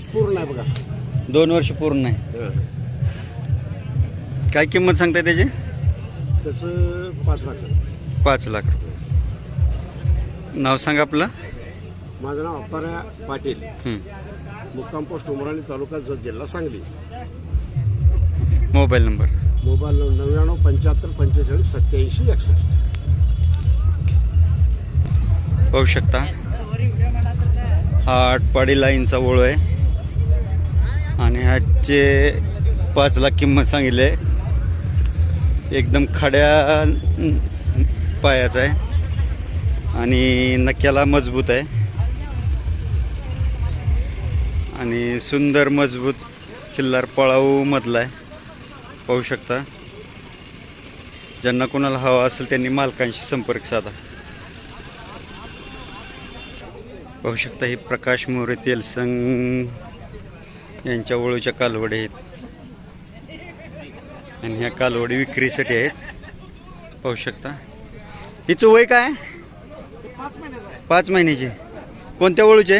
वर्ष पूर्ण आहे बघा. दोन वर्ष पूर्ण आहे. काय किंमत सांगताय त्याची? त्याचं पाच लाख. आहे. पाच लाख रुपये. नाव सांगा आपलं. माझं नाव अप्पारा पाटील. हं. मुक्काम पोस्ट उमराणी तालुका जत जिल्हा सांगली. Mobile number. मोबाईल नव्याण्णव पंच्याहत्तर पंचेचाळीस सत्याऐंशी एकसष्ट. पाहू शकता. हा आटपाडी लाईनचा ओळ आहे. आणि ह्याचे पाच लाख किंमत सांगितले. एकदम खड्या पायाचा आहे. आणि नक्याला मजबूत आहे. आणि सुंदर मजबूत खिल्लार पळाऊ मधला आहे. पाहू शकता. ज्यांना कोणाला हवा असेल त्यांनी मालकांशी संपर्क साधा. पाहू शकता ही प्रकाश मोरे तेलसंग यांच्या ओळूच्या कालवडी आहेत. आणि ह्या कालवडी विक्रीसाठी आहेत. पाहू शकता. हिचं वय काय? पाच महिन्याची. कोणत्या ओळूचे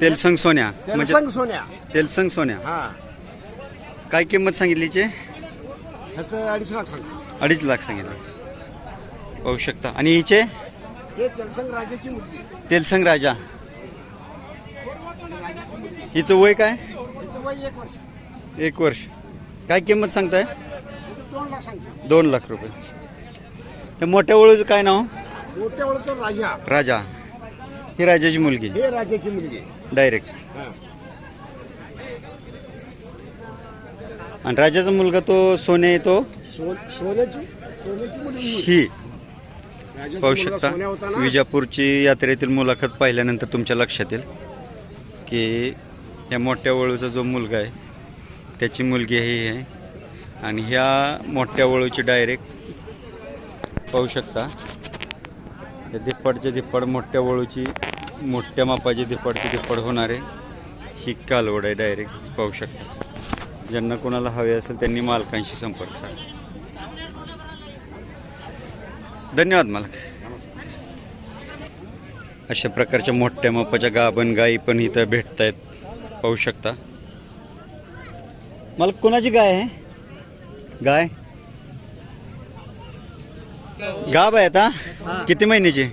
तेलसंग सोन्या. म्हणजे तेलसंग सोन्या. तेलसंग सोन्या. हा. काय किंमत सांगितलीचे? ह्याचं अडीच लाख सांग अडीच लाख सांगितलं. पाहू शकता. आणि हिचे? तेलसंग राजाची तेलसंग राजा. हिचं वय काय? एक वर्ष. काय किंमत सांगताय? दोन लाख रुपये. त्या मोठ्या वळूचं काय नाव? मोठ्या वेळचं राजा. राजा. ही राजाची मुलगी. हे राजाची मुलगी. डायरेक्ट आणि राजाचा मुलगा तो सोने तो? सो सोन्याची सोन्याची मुलगी. ही. पाहू शकता. विजापूरची यात्रेतील मुलाखत पाहिल्यानंतर तुमच्या लक्षात येईल की या मोठ्या वळूचा जो मुलगा आहे त्याची मुलगी ही आहे. आणि ह्या मोठ्या वळूची डायरेक्ट पाहू शकता. या धिप्पडच्या धिप्पड मोठ्या वळूची मोठ्या मापाची धिप्पडची धिप्पड होणारे ही कालवड आहे डायरेक्ट पाहू शकता. ज्यांना कोणाला हवे असेल त्यांनी मालकांशी संपर्क साधा. धन्यवाद मालक. अशा प्रकारच्या मोठ्या मापाच्या गाभण गायी पण इथं भेटत आहेत पाहू शकता. मला कोणाची गाय आहे? गाय? गाभ आहे आता? किती महिन्याची?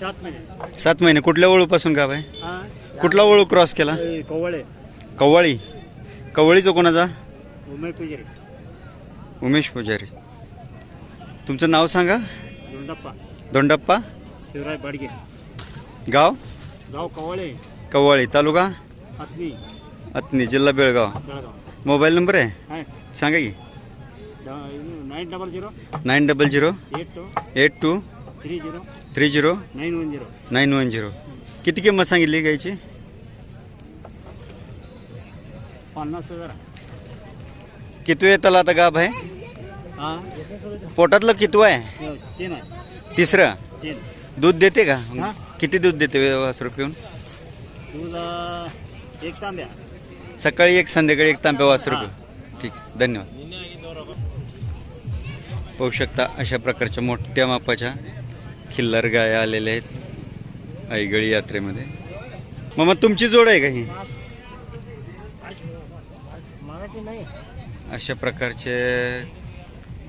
सात महिने. सात महिने. कुठल्या ओळूपासून गाभ आहे? हा. कुठला ओळू क्रॉस केला? हे कवळे कव्वाळी. कव्वाळीचं कोणाचा? उमेश पुजारी. उमेश पुजारी. तुमचं नाव सांगा. दोंडप्पा दोंडप्पा शिवराय बाडगे. गाव? गाव कवळे कव्वाळी. तालुका? आत्मी अतनी जिल्हा बेळगाव. बेळगाव. मोबाईल नंबर आहे? सांगा की. Nine double zero nine double zero eight two eight two three zero three zero nine one zero nine one zero किती किंमत सांगितली गायची पन्नास हजार. किती येताला आता गाभ आहे? हा? पोटातलं कितवं आहे? हे तीन आहे. तिसरं? तीन. दूध देते का? हा. किती दूध देते वासरू पिऊन? एक तांब्या. सकाळी एक संध्याकाळी एक तांब्या वासरू हा. पिऊन ठीक धन्यवाद. पाहू शकता अशा प्रकारच्या मोठ्या मापाच्या खिल्लार गाया आलेल्या आहेत आईगळी यात्रेमध्ये. मग मग तुमची जोड आहे का ही? मराठी नाही. अशा प्रकारचे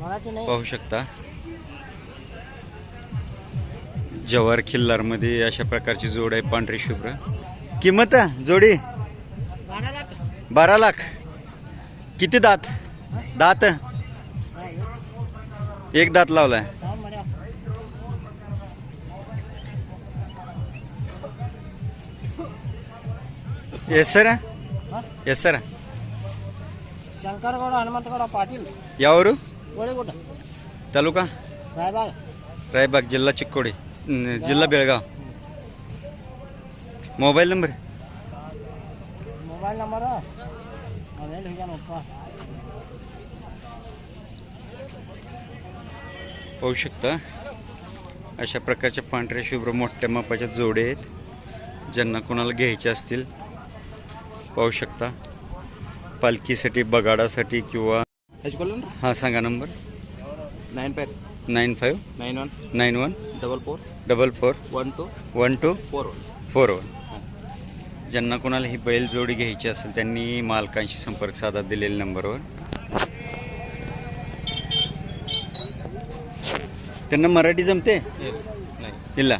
मराठी नाही. पाहू शकता. जवार खिल्लारमध्ये अशा प्रकारची जोड आहे पांढरी शुभ्र. किंमत आहे जोडी? बारा लाख. किती दात? दात? एक दात लावलाय. Yes sir. Yes sir. Shankargouda Hanumantgouda Patil. यावर? तालुका? रायबाग. रायबाग जिल्हा चिक्कोडी. जिल्हा Belgaum. Mobile number? Mobile number? ya no pasa. पाहू शकता अशा प्रकारच्या पांढऱ्या शुभ्र मोठ्या मापाच्या जोडे आहेत ज्यांना कोणाला घ्यायचे असतील पाहू शकता. पालखीसाठी बगाडासाठी किंवा हां सांगा number nine five nine five nine one nine one double four double four one two one two four one four one ज्यांना कोणाला ही बैल जोडी घ्यायची असेल त्यांनी मालकांशी संपर्क साधा दिलेल्या नंबरवर. त्यांना मराठी जमते? इला?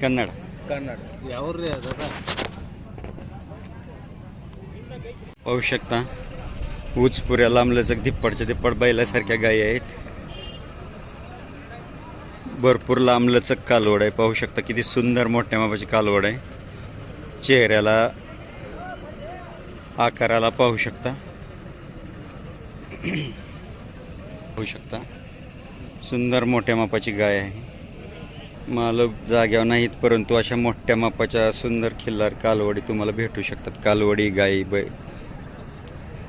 कन्नड. कन्नड. यावर पाहू शकता. उचपुऱ्या लांबलचक धिप्पडच्या धिप्पड बैलासारख्या गायी आहेत. भरपूर लांबलचक कालवड आहे. पाहू शकता किती सुंदर मोठ्या मापाची कालवड आहे. चेहऱ्याला आकाराला पाहू शकता. पाहू शकता. सुंदर मोठ्या मापाची गाय आहे. मालक जाग्यावर नाहीत परंतु अशा मोठ्या मापाच्या सुंदर खिल्लार कालवडी तुम्हाला भेटू शकतात. कालवडी गाई बै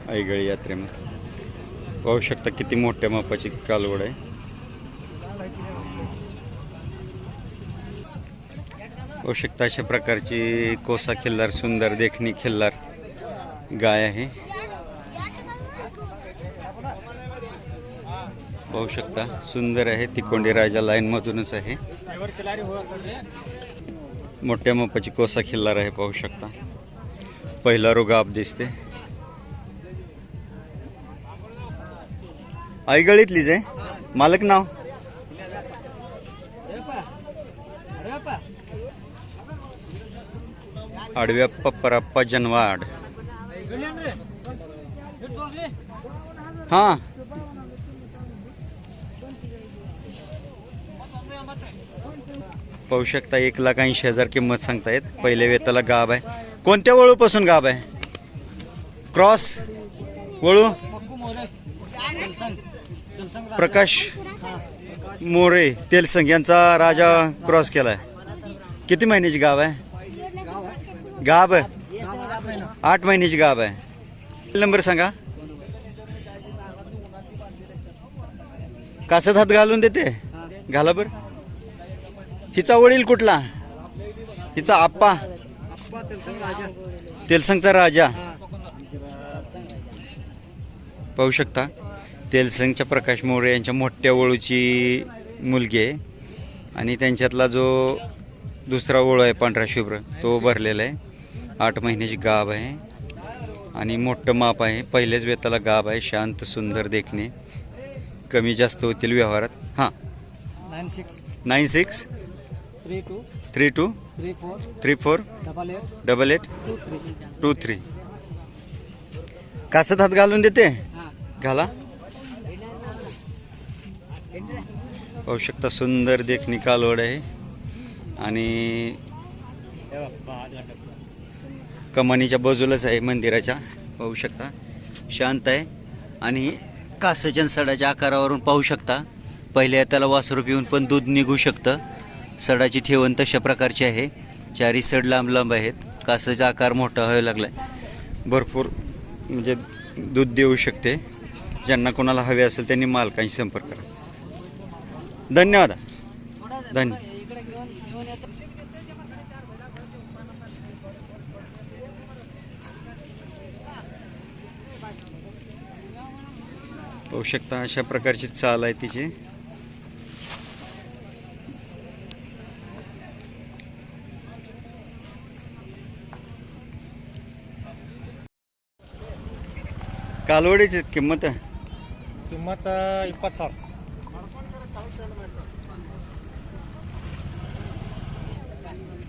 आईगळी यात्रेमध्ये. पाहू शकता किती मोठ्या मापाची कालवड आहे. होऊ शकता अशा प्रकारची कोसा खिल्लार सुंदर देखणी खिल्लार गाय आहे. पाहू शकता सुंदर आहे. तिकोंडी राजा लाईनमधूनच आहे. मोठ्या मापाची कोसा खिल्लार आहे पाहू शकता. पहिला रोग आप दिसते. गळीतलीच आहे. मालक नाव? आडव्याप्पा पराप्पा जनवाड. हां. पाहू शकता एक लाख ऐंशी हजार किंमत सांगतायत पहिल्या वेताला गाब आहे. कोणत्या वळूपासून गाब आहे? क्रॉस? वळू? मोरे प्रकाश मोरे तेलसंग यांचा राजा क्रॉस केलाय. किती महिन्याची गाव आहे? गाब आहे आठ महिन्याची गाब आहे नंबर सांगा। कासत हात घालून देते? घाला बर. हिचा वडील कुठला? हिचा आप्पा? राजा तेलसंगचा राजा. पाहू शकता तेलसंगच्या प्रकाश मोरे यांच्या मोठ्या वळूची मुलगी आहे. आणि त्यांच्यातला जो दुसरा ओळू आहे पांढरा शुभ्र तो भरलेला आहे. आठ महिन्याची गाभ आहे. आणि मोठं माप आहे. पहिल्याच वेताला गाभ आहे. शांत सुंदर देखणे. कमी जास्त होतील व्यवहारात. हां. Nine six. Nine six. Three two. Three two. Three four. Three four. Double eight. Double eight. Two three. Two three. कासत हात घालून देते? घाला. पाहू शकता सुंदर देखणी कालवड आहे. आणि कमानीच्या बाजूलाच आहे मंदिराच्या. पाहू शकता. शांत आहे. आणि कासाच्या सडाच्या आकारावरून पाहू शकता. पहिल्या त्याला वासरू पिऊन पण दूध निघू शकतं. सडाची ठेवण तशा प्रकारची आहे. चारी सड लांब लांब आहेत. कासाचा आकार मोठा व्हायला लागला आहे भरपूर म्हणजे दूध देऊ शकते. ज्यांना कोणाला हवे असेल त्यांनी मालकांशी संपर्क करा. धन्यवाद. धन्य पाहू शकता अशा प्रकारची चाल आहे तिची. कालवडीची किंमत आहे? किंमत इಪ್ಪತ್ತು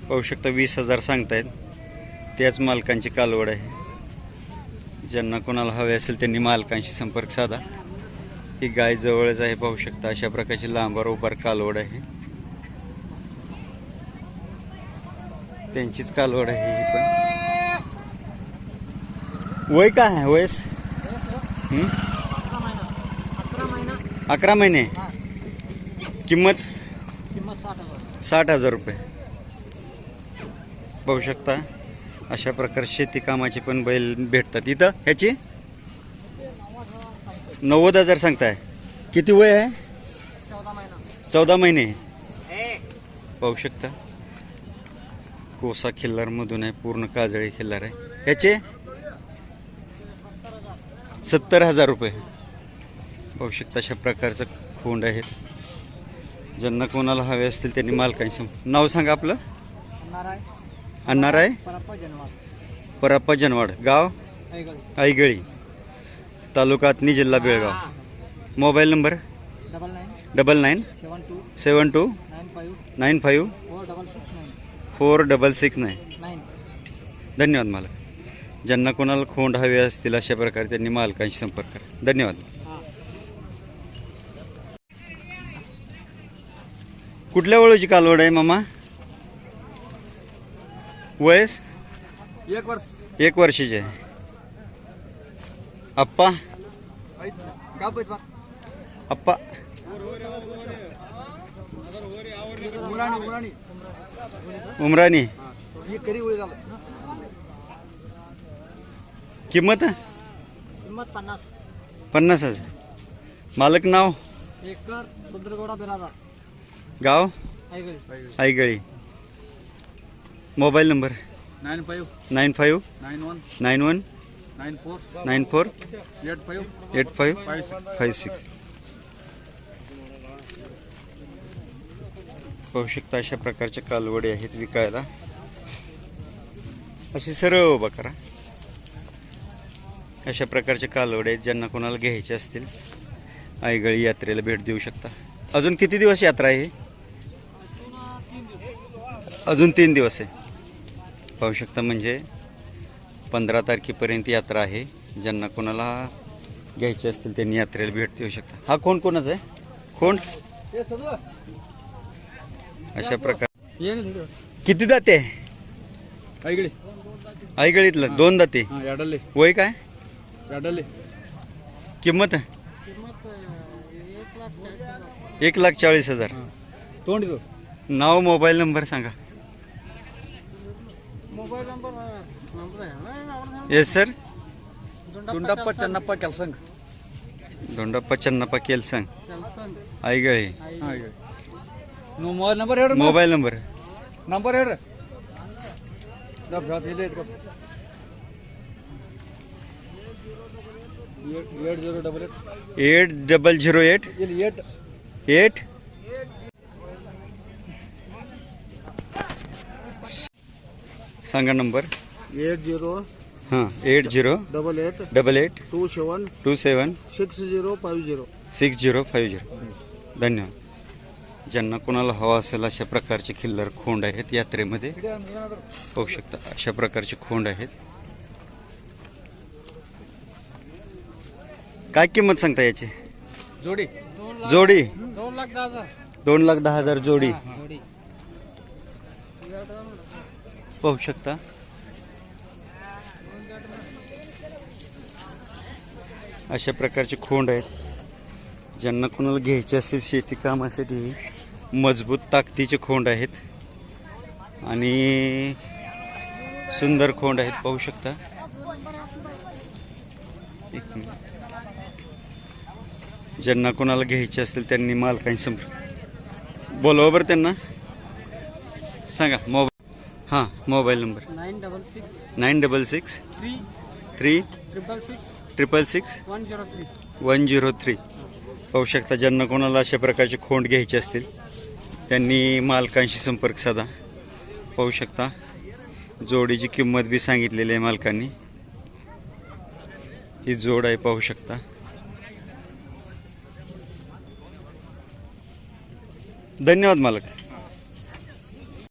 पाहू शकता वीस हजार सांगतायत. त्याच मालकांची कालवड आहे. ज्यांना कोणाला हवे असेल त्यांनी मालकांशी संपर्क साधा. ही गाय जवळच आहे पाहू शकता. अशा प्रकारची लांबार उभार कालवड आहे. त्यांचीच कालवड आहे ही पण. वय काय आहे वयस? अकरा महिने. किंमत? साठ हजार साठ हजार रुपये. पाहू शकता. अशा प्रकारे शेती कामाचे पण बैल भेटतात. इथं ह्याची? नव्वद हजार सांगताय. किती वय आहे? चौदा महिना. पाहू शकता. कोसा खिल्लारमधून आहे पूर्ण काजळी खिल्लार आहे. ह्याचे? सत्तर हजार रुपये. पाहू शकता अशा प्रकारचं खोंड आहे. ज्यांना कोणाला हवे असतील त्यांनी मालकांनी नाव सांगा आपलं. नाराय अण्णार आहे परप्पा जनवाड गाव? आईगळी तालुका अतनी जिल्हा Belgaum. Mobile number? Double nine. Double nine. Seven two. Seven two. Nine five. Nine five. Four double six nine. Four double six nine. Nine. धन्यवाद मालक. ज्यांना कोणाला खोंड हवे असतील अशा प्रकारे त्यांनी मालकांशी संपर्क करा. धन्यवाद. कुठल्या वळूची कालवड आहे मामा? वयस? एक वर्ष. एक वर्षाची आहे. आप्पा? ही झालं किंमत किंमत पन्नास पन्नास हजार मालक नाव एकर सुंदरगौडा बिराजा गाव Aigali mobile number nine five nine five nine one nine one nine four eight five eight five five six. पाहू शकता अशा प्रकारच्या कालवडी आहेत विकायला. अशी सरळ उभा करा. अशा प्रकारचे कालवडे आहेत ज्यांना कोणाला घ्यायचे असतील. आईगळी यात्रेला भेट देऊ शकता. अजून किती दिवस यात्रा आहे? अजून तीन दिवस आहे. पाहू शकता म्हणजे पंधरा तारखेपर्यंत यात्रा आहे. ज्यांना कोणाला घ्यायचे असतील त्यांनी यात्रेला भेट देऊ शकता. हा कोण कोणाचा आहे? कोण? अशा प्रकार किती दाते ऐकले आईगळीतलं दोन दाते. हां याडले वय काय? किंमत किंमत? एक लाख चाळीस हजार. एक लाख चाळीस हजार तोंड नाव मोबाईल नंबर सांगा. Mobile number नंबर आहे येस सर दुंडप्पा चन्नप्पा ಕೆಲಸಂಗ दोंडप्पा चन्नप्पा केल सांग आईगळे ಹಾಂ ನೀವು ಮೊಬೈಲ್ ನಂಬರ್ ಹೇಳ್ರಿ मोबाईल नंबर ನಂಬರ್ ಹೇಳ್ರಿ ದಾ ಭ್ರಾತ್ ಇದೆ ಇದ್ಕೊ. Eight eight zero double eight eight double zero eight ಇಲ್ಲಿ ಏಟ್ एट सांगा नंबर एट झिरो हां eight zero double eight double eight two seven two seven six zero five zero six zero five zero धन्यवाद. ज्यांना कोणाला हवा असेल अशा प्रकारचे खिल्लर खोंड आहेत यात्रेमध्ये पाहू शकता अशा प्रकारचे खोंड आहेत. काय किंमत सांगता याची? ಜೋಡಿ जोडी. दोन लाख दहा हजार. दोन लाख दहा हजार जोडी. जोडी. पाहू शकता. अशा प्रकारचे खोंड आहेत. ज्यांना कोणाला घ्यायचे असतील शेती कामासाठी मजबूत ताकदीचे खोंड आहेत. आणि सुंदर खोंड आहेत पाहू शकता. ज्यांना कोणाला घ्यायचे असतील त्यांनी मालकांशी संपर्क बोलवा बरं त्यांना. सांगा मोबाईल हां mobile number. Nine double six nine double six three three triple six triple six one zero three one zero three पाहू शकता ज्यांना कोणाला अशा प्रकारचे खोंड घ्यायचे असतील त्यांनी मालकांशी संपर्क साधा. पाहू शकता जोडीची किंमत बी सांगितलेली आहे मालकांनी. ही जोड आहे पाहू शकता. धन्यवाद मालक.